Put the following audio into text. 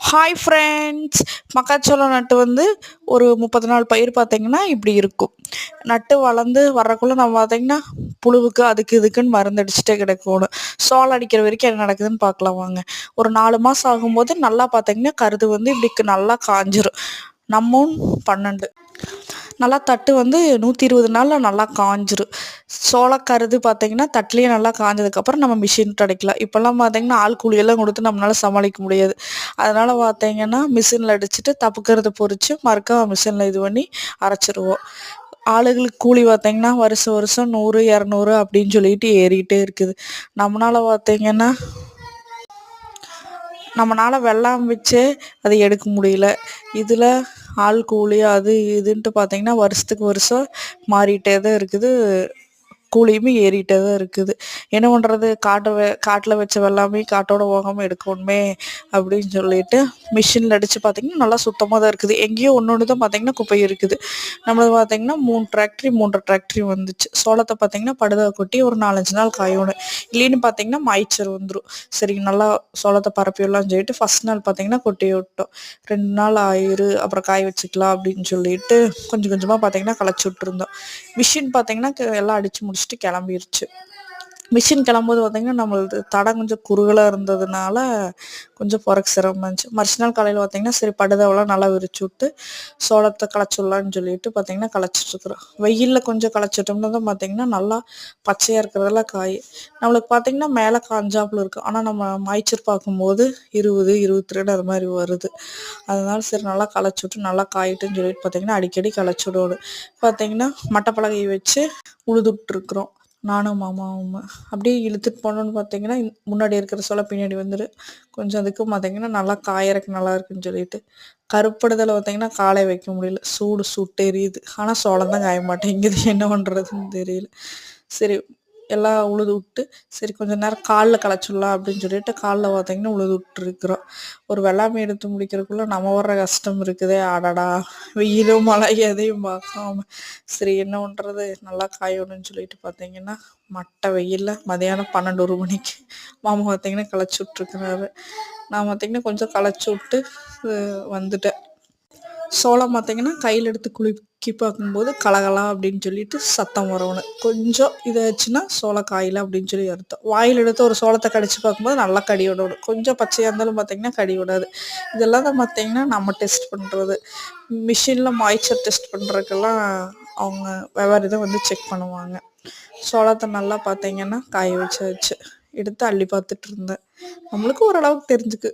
Hi friends மக்காச்சோளம் நட்டு வந்து ஒரு முப்பது நாள் பயிர் பார்த்தீங்கன்னா இப்படி இருக்கும். நட்டு வளர்ந்து வர்றக்குள்ளே நம்ம பார்த்தீங்கன்னா புழுவுக்கு அதுக்கு இதுக்குன்னு மருந்து அடிச்சுட்டே கிடக்கணும். சோளம் அடிக்கிற வரைக்கும் என்ன நடக்குதுன்னு பார்க்கலாம் வாங்க. ஒரு நாலு மாதம் ஆகும்போது நல்லா பார்த்தீங்கன்னா கருது வந்து இப்படி நல்லா காஞ்சிரும். நம்மும் பன்னெண்டு. நல்லா தட்டு வந்து நூற்றி இருபது நாளில் நல்லா காஞ்சிரும் சோளக்கருது பார்த்தீங்கன்னா தட்டுலேயே நல்லா காஞ்சதுக்கப்புறம் நம்ம மிஷின் அடிக்கலாம் இப்போல்லாம் பார்த்தீங்கன்னா ஆள் கூலியெல்லாம் கொடுத்து நம்மளால் சமாளிக்க முடியாது. அதனால் பார்த்தீங்கன்னா மிஷினில் அடிச்சுட்டு தப்புக்கிறத பொறிச்சு மறுக்கா மிஷினில் இது பண்ணி அரைச்சிருவோம். ஆளுகளுக்கு கூலி பார்த்தீங்கன்னா வருஷம் வருஷம் நூறு இரநூறு அப்படின்னு சொல்லிட்டு ஏறிக்கிட்டே இருக்குது. நம்மளால் பார்த்தீங்கன்னா நம்மளால் வெள்ளாம் வச்சே அதை எடுக்க முடியல. இதில் ஆள் கூலி அது இதுன்ட்டு பார்த்திங்கன்னா வருஷத்துக்கு வருஷம் மாறிட்டே தான் இருக்குது. கூலியுமே ஏறிட்டே தான் இருக்குது. என்ன பண்ணுறது காட்டை காட்டில் வச்ச வெள்ளாமே காட்டோட போகாமல் எடுக்கணுமே அப்படின்னு சொல்லிட்டு மிஷினில் அடித்து பார்த்திங்கன்னா நல்லா சுத்தமாக தான் இருக்குது. எங்கேயோ ஒன்று ஒன்று தான் பார்த்திங்கன்னா குப்பை இருக்குது. நம்மளது பார்த்திங்கன்னா மூணு டிராக்டரி மூன்று டிராக்டரி வந்துச்சு. சோளத்தை பார்த்திங்கன்னா படுதா கொட்டி ஒரு நாலஞ்சு நாள் காயணும் இல்லைன்னு பார்த்திங்கன்னா மாய்ச்சல் வந்துடும் சரி நல்லா சோளத்தை பரப்பிடலாம்னு சொல்லிட்டு ஃபஸ்ட் நாள் பார்த்திங்கன்னா கொட்டி விட்டோம். ரெண்டு நாள் ஆயிரு அப்புறம் காய வச்சுக்கலாம் அப்படின்னு சொல்லிட்டு கொஞ்சம் கொஞ்சமாக பார்த்திங்கன்னா களைச்சி விட்டுருந்தோம். மிஷின் பார்த்திங்கன்னா எல்லாம் அடித்து முடிச்சுட்டு கிளம்பிருச்சு. மிஷின் கிளம்பும்போது பார்த்திங்கன்னா நம்மளது தடம் கொஞ்சம் குறுகலாக இருந்ததுனால கொஞ்சம் போகிறக்கு சிரமம் இருந்துச்சு. மறுநாள் காலையில் பார்த்திங்கன்னா சரி படுதவெல்லாம் நல்லா விரிச்சு விட்டு சோளத்தை களைச்சிடலான்னு சொல்லிட்டு பார்த்திங்கன்னா களைச்சிட்ருக்குறோம் வெயிலில் கொஞ்சம் களைச்சிட்டோம்னா தான் பார்த்திங்கன்னா நல்லா பச்சையாக இருக்கிறதெல்லாம் காய். நம்மளுக்கு பார்த்திங்கன்னா மேலே காஞ்சாப்பில் இருக்கும் ஆனால் நம்ம மாய்ச்சர் பார்க்கும்போது இருபது இருபத்தி ரெண்டு அது மாதிரி வருது. அதனால சரி நல்லா களைச்சி விட்டு நல்லா காயிட்டுன்னு சொல்லிட்டு பார்த்திங்கன்னா அடிக்கடி களைச்சி விடணும் பார்த்திங்கன்னா மட்டப்பலகையை வச்சு உழுதுட்டுருக்குறோம் நானும் மாமாவும் அப்படியே இழுத்துட்டு போனோன்னு பார்த்தீங்கன்னா முன்னாடி இருக்கிற சொல்ல பின்னாடி வந்துடு கொஞ்சம் அதுக்கும் பார்த்தீங்கன்னா நல்லா காயறக்கு நல்லா இருக்குன்னு சொல்லிட்டு. கருப்படுதலை பார்த்தீங்கன்னா காலை வைக்க முடியல. சூடு சுட்டு எரியுது ஆனால் சோளம் தான் காய மாட்டேங்குது. என்ன பண்ணுறதுன்னு தெரியல. சரி எல்லாம் உழுது விட்டு சரி கொஞ்சம் நேரம் காலில் களைச்சிடலாம் அப்படின்னு சொல்லிட்டு காலில் பார்த்தீங்கன்னா உழுது விட்டுருக்குறோம். ஒரு வெள்ளாமை எடுத்து முடிக்கிறதுக்குள்ளே நம்ம வர்ற கஷ்டம் இருக்குதே. ஆடாடா வெயிலும் மழை எதையும் பார்க்காம. சரி என்ன பண்ணுறது நல்லா காயணும்னு சொல்லிட்டு பார்த்தீங்கன்னா மட்டை வெயிலில் மதியானம் பன்னெண்டு ஒரு மணிக்கு மாமா பார்த்தீங்கன்னா களைச்சி விட்ருக்குறாரு நான் பார்த்தீங்கன்னா கொஞ்சம் களைச்சி விட்டு வந்துட்டேன். சோளம் பார்த்தீங்கன்னா கையில் எடுத்து குலுக்கி பார்க்கும்போது கலகலா அப்படின்னு சொல்லிட்டு சத்தம் வரணும் கொஞ்சம் இதாச்சுன்னா சோளக்காயில் அப்படின்னு சொல்லி அர்த்தம். வாயில் எடுத்து ஒரு சோளத்தை கடிச்சு பார்க்கும்போது நல்லா கடி விடணும் கொஞ்சம் பச்சையாக இருந்தாலும் பார்த்தீங்கன்னா கடி விடாது இதெல்லாம் தான் பார்த்தீங்கன்னா நம்ம டெஸ்ட் பண்ணுறது மிஷினில் மாய்ச்சர் டெஸ்ட் பண்ணுறதுக்கெல்லாம் அவங்க வெவ்வேறு இதை வந்து செக் பண்ணுவாங்க. சோளத்தை நல்லா பார்த்தீங்கன்னா காய வச்சு வச்சு எடுத்து அள்ளி பார்த்துட்டு இருந்தேன். நம்மளுக்கு ஓரளவுக்கு தெரிஞ்சுக்கு.